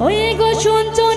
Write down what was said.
ওই গো শুনছো?